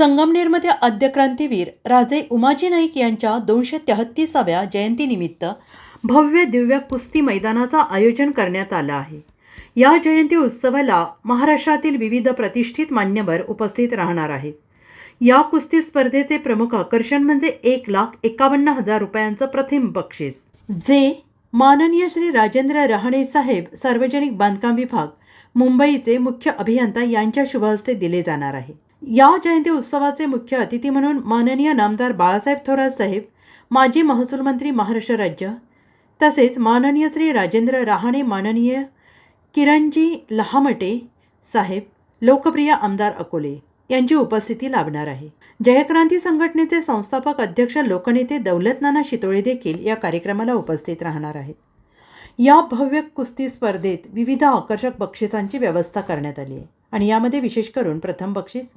संगमनेरमध्ये आद्यक्रांतीवीर राजे उमाजी नाईक यांच्या दोनशे तेहत्तीसाव्या जयंतीनिमित्त भव्य दिव्य कुस्ती मैदानाचं आयोजन करण्यात आलं आहे. या जयंती उत्सवाला महाराष्ट्रातील विविध प्रतिष्ठित मान्यवर उपस्थित राहणार आहेत. या कुस्ती स्पर्धेचे प्रमुख आकर्षण म्हणजे एक लाख एकावन्न हजार रुपयांचं प्रथम बक्षीस. जे माननीय श्री राजेंद्र रहाणे साहेब सार्वजनिक बांधकाम विभाग मुंबईचे मुख्य अभियंता यांच्या शुभहस्ते दिले जाणार आहे. या जयंती उत्सवाचे मुख्य अतिथी म्हणून माननीय नामदार बाळासाहेब थोरात साहेब माजी महसूल मंत्री महाराष्ट्र राज्य तसेच माननीय श्री राजेंद्र रहाणे माननीय किरणजी लहामटे साहेब लोकप्रिय आमदार अकोले यांची उपस्थिती लाभणार आहे. जयक्रांती संघटनेचे संस्थापक अध्यक्ष लोकनेते दौलतनाना शितोळे देखील या कार्यक्रमाला उपस्थित राहणार आहेत. या भव्य कुस्ती स्पर्धेत विविध आकर्षक बक्षिसांची व्यवस्था करण्यात आली आहे. आणि यामध्ये विशेष करून प्रथम बक्षीस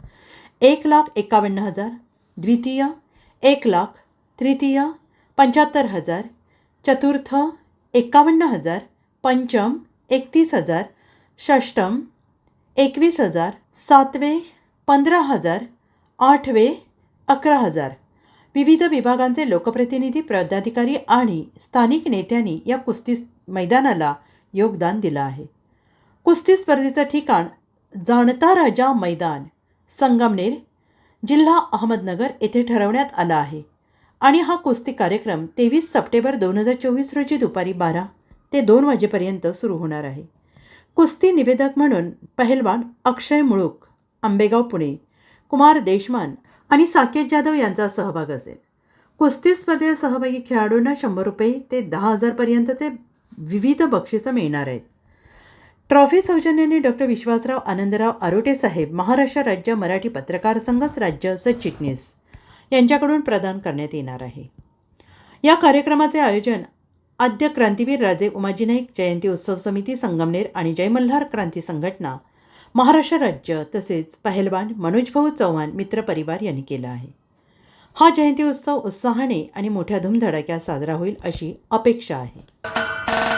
एक लाख एकावन्न हजार. द्वितीय एक लाख. तृतीय पंच्याहत्तर हजार. चतुर्थ एकावन्न हजार. पंचम एकतीस हजार. षष्टम एकवीस हजार. सातवे पंधरा हजार. आठवे अकरा हजार. विविध विभागांचे लोकप्रतिनिधी पदाधिकारी आणि स्थानिक नेत्यांनी या कुस्ती मैदानाला योगदान दिलं आहे. कुस्ती स्पर्धेचं ठिकाण जाणता राजा मैदान संगमनेर जिल्हा अहमदनगर येथे ठरवण्यात आला आहे. आणि हा कुस्ती कार्यक्रम तेवीस सप्टेंबर दोन हजार चोवीस रोजी दुपारी बारा ते दोन वाजेपर्यंत सुरू होणार आहे. कुस्ती निवेदक म्हणून पहलवान अक्षय मुळूक आंबेगाव पुणे कुमार देशमान आणि साकेत जाधव यांचा सहभाग असेल. कुस्ती स्पर्धेत सहभागी खेळाडूंना शंभर रुपये ते दहा हजारपर्यंतचे विविध बक्षिसं मिळणार आहेत. ट्रॉफी सौजन्याने डॉक्टर विश्वासराव आनंदराव आरोटे साहेब महाराष्ट्र राज्य मराठी पत्रकार संघच राज्य सचिटणीस यांच्याकडून प्रदान करण्यात येणार आहे. या कार्यक्रमाचे आयोजन आद्य क्रांतीवीर राजे उमाजी नाईक जयंती उत्सव समिती संगमनेर आणि जयमल्हार क्रांती संघटना महाराष्ट्र राज्य तसेच पहलवान मनोजभाऊ चव्हाण मित्र परिवार यांनी केला आहे. हा जयंती उत्सव उत्साहाने आणि मोठ्या धूमधडाक्यात साजरा होईल अशी अपेक्षा आहे.